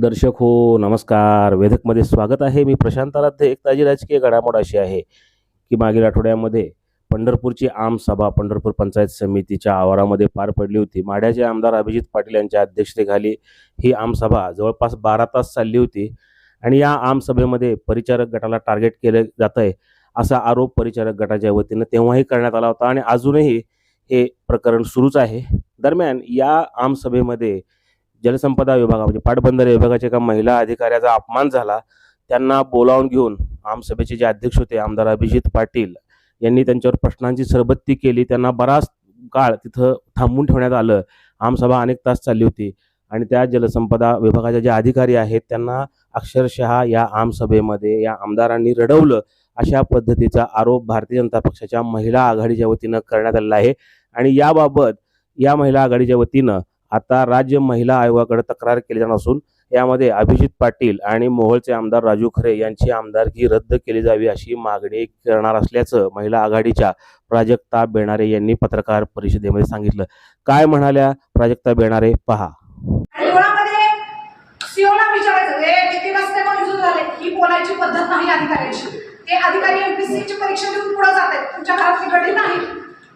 दर्शक हो नमस्कार. वेधकमध्ये स्वागत आहे. मी प्रशांत आराध्य एक ताजी राजकीय घडामोड अशी आहे की मागील आठवड्यामध्ये पंढरपूरची आम सभा पंढरपूर पंचायत समितीच्या आवारामध्ये पार पडली होती. माढ्याचे आमदार अभिजित पाटील यांच्या अध्यक्षतेखाली ही आमसभा जवळपास बारा तास चालली होती आणि या आमसभेमध्ये परिचारक गटाला टार्गेट केलं जात आहे असा आरोप परिचारक गटाच्या वतीनं तेव्हाही करण्यात आला होता आणि अजूनही हे प्रकरण सुरूच आहे. दरम्यान या आमसभेमध्ये जलसंपदा विभागा म्हणजे पाटबंधारे विभागाच्या एका महिला अधिकाऱ्याचा अपमान झाला. त्यांना बोलावून घेऊन आमसभेचे जे अध्यक्ष होते आमदार अभिजित पाटील यांनी त्यांच्यावर प्रश्नांची सरबत्ती केली. त्यांना बराच काळ तिथं थांबून ठेवण्यात आलं. आमसभा अनेक तास चालली होती. आणि त्या जलसंपदा विभागाचे जे अधिकारी आहेत त्यांना अक्षरशः या आमसभेमध्ये या आमदारांनी रडवलं. अशा पद्धतीचा आरोप भारतीय जनता पक्षाच्या महिला आघाडीच्या वतीनं करण्यात आलेला आहे. आणि याबाबत या महिला आघाडीच्या वतीनं आता राज्य महिला आयोगाकडे तक्रार केली जाणार असून यामध्ये अभिजित पाटील आणि मोहोळचे आमदार राजू खरे यांची आमदारकी रद्द केली जावी अशी मागणी करणार असल्याचं महिला आघाडीच्या प्राजक्ता बेणारे यांनी पत्रकार परिषदेमध्ये सांगितलं. काय म्हणाल्या प्राजक्ता बेणारे? पहा. बोलायची पद्धत नाही अधिकाऱ्यांची ते अधिकारी एमपीसी परीक्षा देऊन पुढे जात आहेत तुमच्या घरात गडी नाही.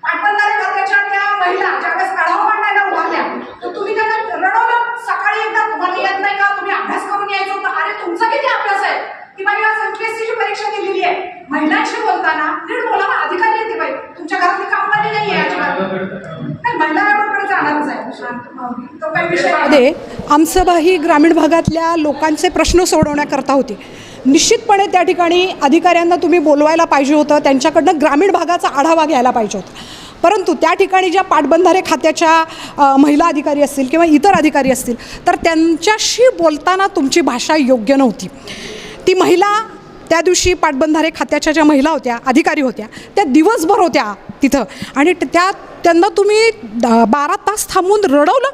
पाटबंधारे खात्याच्या त्या महिला ज्यावेळेस आढावा मांडायला उभारल्या तर तुम्ही त्यांना रडवलं सकाळी एकदा तुम्हाला येत नाही का तुम्ही अभ्यास करून यायचं होतं अरे तुमचा किती अभ्यास आहे ती बाई आज एमपीएससी ची परीक्षा दिलेली आहे महिलांशी बोलताना नीट बोला ना अधिकारी आहे ती बाई तुमच्या घरातली कामवाली नाही आहे अजिबात नाही महिला आयोगाकडे जाणारच आहे शांत तो काही विषय नाही. मध्ये आमसभा ही ग्रामीण भागातल्या लोकांचे प्रश्न सोडवण्याकरता होती. निश्चितपणे त्या ठिकाणी अधिकाऱ्यांना तुम्ही बोलवायला पाहिजे होतं त्यांच्याकडनं ग्रामीण भागाचा आढावा घ्यायला पाहिजे होता. परंतु त्या ठिकाणी ज्या पाटबंधारे खात्याच्या महिला अधिकारी असतील किंवा इतर अधिकारी असतील तर त्यांच्याशी बोलताना तुमची भाषा योग्य नव्हती. ती महिला त्या दिवशी पाटबंधारे खात्याच्या ज्या महिला होत्या अधिकारी होत्या त्या दिवसभर होत्या. तिथं. आणि त्या त्यांना तुम्ही बारा तास थांबून रडवलं.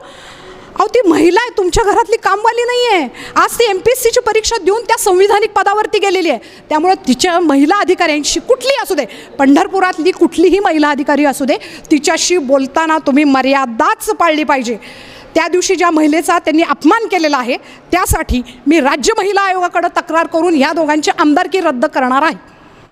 अहो ती महिला आहे तुमच्या घरातली कामवाली नाही आहे आज ती एम पी एस सीची परीक्षा देऊन त्या संविधानिक पदावरती गेलेली आहे. त्यामुळं तिच्या महिला अधिकाऱ्यांशी कुठली असू दे पंढरपुरातली कुठलीही महिला अधिकारी असू दे तिच्याशी बोलताना तुम्ही मर्यादाच पाळली पाहिजे. त्या दिवशी ज्या महिलेचा त्यांनी अपमान केलेला आहे त्यासाठी मी राज्य महिला आयोगाकडे तक्रार करून ह्या दोघांची आमदारकी रद्द करणार आहे.